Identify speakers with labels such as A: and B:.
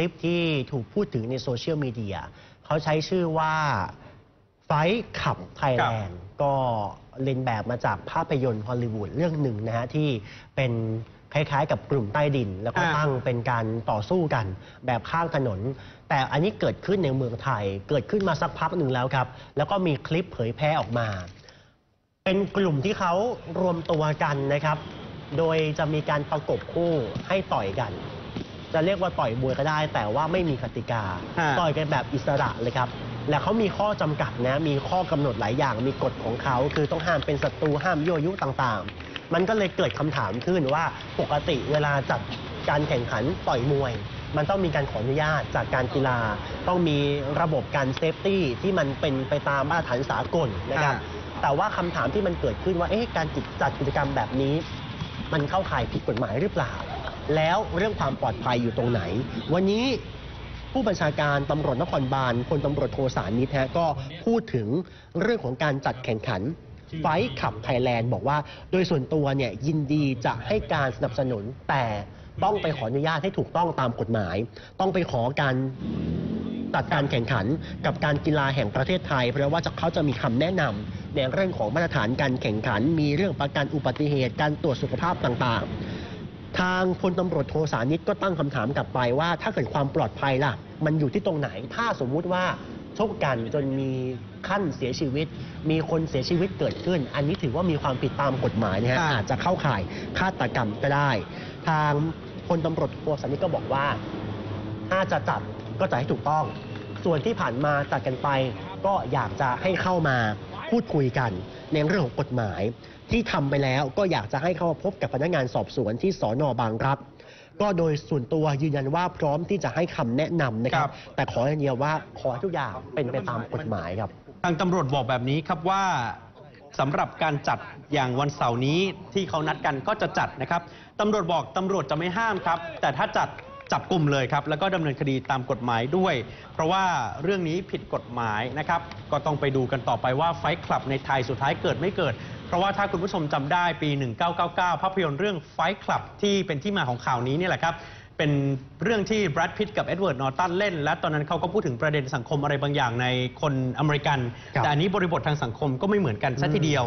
A: ลิปที่ถูกพูดถึงในโซเชียลมีเดียเขาใช้ชื่อว่าไฟขับไทยแลนด์ก็เลียนแบบมาจากภาพยนตร์ฮอลลีวูดเรื่องหนึ่งนะฮะที่เป็นคล้ายๆ กับกลุ่มใต้ดิน แล้วก็
B: อ่า
A: ตั้งเป็นการต่อสู้กันแบบข้างถนน แต่อันนี้เกิดขึ้นในเมืองไทย เกิดขึ้นมาสักพักหนึ่งแล้วครับ แล้วก็มีคลิปเผยแพร่ออกมา เป็นกลุ่มที่เขารวมตัวกันนะครับ โดยจะมีการประกบคู่ให้ต่อยกัน จะเรียกว่าต่อยมวยก็ได้ แต่ว่าไม่มีกติกา
B: ฮะ
A: ต่อยกันแบบอิสระเลยครับ และเขามีข้อจำกัดนะ มีข้อกำหนดหลายอย่าง มีกฎของเขา คือต้องห้ามเป็นศัตรูห้ามยั่วยุต่างๆ มันก็เลยเกิดคำถามขึ้นว่าปกติเวลาจัดการแข่งขันต่อยมวย มันต้องมีการขออนุญาตจากการกีฬา ต้องมีระบบการเซฟตี้ที่มันเป็นไปตามมาตรฐานสากลนะครับ
B: อ่า
A: แต่ว่าคำถามที่มันเกิดขึ้นว่าเอ๊ะการจัดกิจกรรมแบบนี้ มันเข้าข่ายผิดกฎหมายหรือเปล่า แล้วเรื่องความปลอดภัยอยู่ตรงไหน วันนี้ผู้บัญชาการตำรวจนครบาลพลตำรวจโทสารนิทฮะก็พูดถึงเรื่องของการจัดแข่งขันไฟขับไทยแลนด์บอกว่า โดยส่วนตัวเนี่ยยินดีจะให้การสนับสนุนแต่ต้องไปขออนุญาตให้ถูกต้องตามกฎหมาย ต้องไปขอการจัดการแข่งขันกับการกีฬาแห่งประเทศไทย เพราะว่าเขาจะมีคำแนะนำในเรื่องของมาตรฐานการแข่งขัน มีเรื่องประกันอุบัติเหตุการตรวจสุขภาพต่างๆ ทางพลตำรวจโทสานิตก็ตั้งคำถามกลับไปว่า ถ้าเกิดความปลอดภัยล่ะ มันอยู่ที่ตรงไหน ถ้าสมมุติว่าชกกันจนมีขั้นเสียชีวิต มีคนเสียชีวิตเกิดขึ้น อันนี้ถือว่ามีความผิดตามกฎหมายนะฮะ
B: อ่า
A: อาจจะเข้าข่ายฆาตกรรมก็ได้ ทางพลตำรวจโทสานิตก็บอกว่า ถ้าจะจัดก็จัดให้ถูกต้อง ส่วนที่ผ่านมาจัดกันไป ก็อยากจะให้เข้ามา พูดคุยกัน ในเรื่องของกฎหมาย ที่ทำไปแล้วก็อยากจะให้เข้ามาพบกับพนักงานสอบสวนที่สอนอบางรักก็โดยส่วนตัวยืนยันว่าพร้อมที่จะให้คำแนะนำนะครับ แต่ขออย่างเดียวว่าขอให้ทุกอย่างเป็นไปตามกฎหมายครับ
B: ทางตำรวจบอกแบบนี้ครับว่าสำหรับการจัดอย่างวันเสาร์นี้ที่เขานัดกันก็จะจัดนะครับตำรวจบอกตำรวจจะไม่ห้ามครับ แต่ถ้าจัด จับกลุ่มเลยครับ แล้วก็ดำเนินคดีตามกฎหมายด้วย เพราะว่าเรื่องนี้ผิดกฎหมายนะครับ ก็ต้องไปดูกันต่อไปว่าไฟท์คลับในไทยสุดท้ายเกิดไม่เกิด เพราะว่าถ้าคุณผู้ชมจำได้ปี 1999 ภาพยนตร์เรื่องไฟท์คลับที่เป็นที่มาของข่าวนี้นี่แหละครับเป็นเรื่องที่แบรดพิตต์กับเอ็ดเวิร์ดนอร์ตันเล่น และตอนนั้นเขาก็พูดถึงประเด็นสังคมอะไรบางอย่างในคนอเมริกัน
A: ครับ
B: แต่อันนี้บริบททางสังคมก็ไม่เหมือนกันซะทีเดียว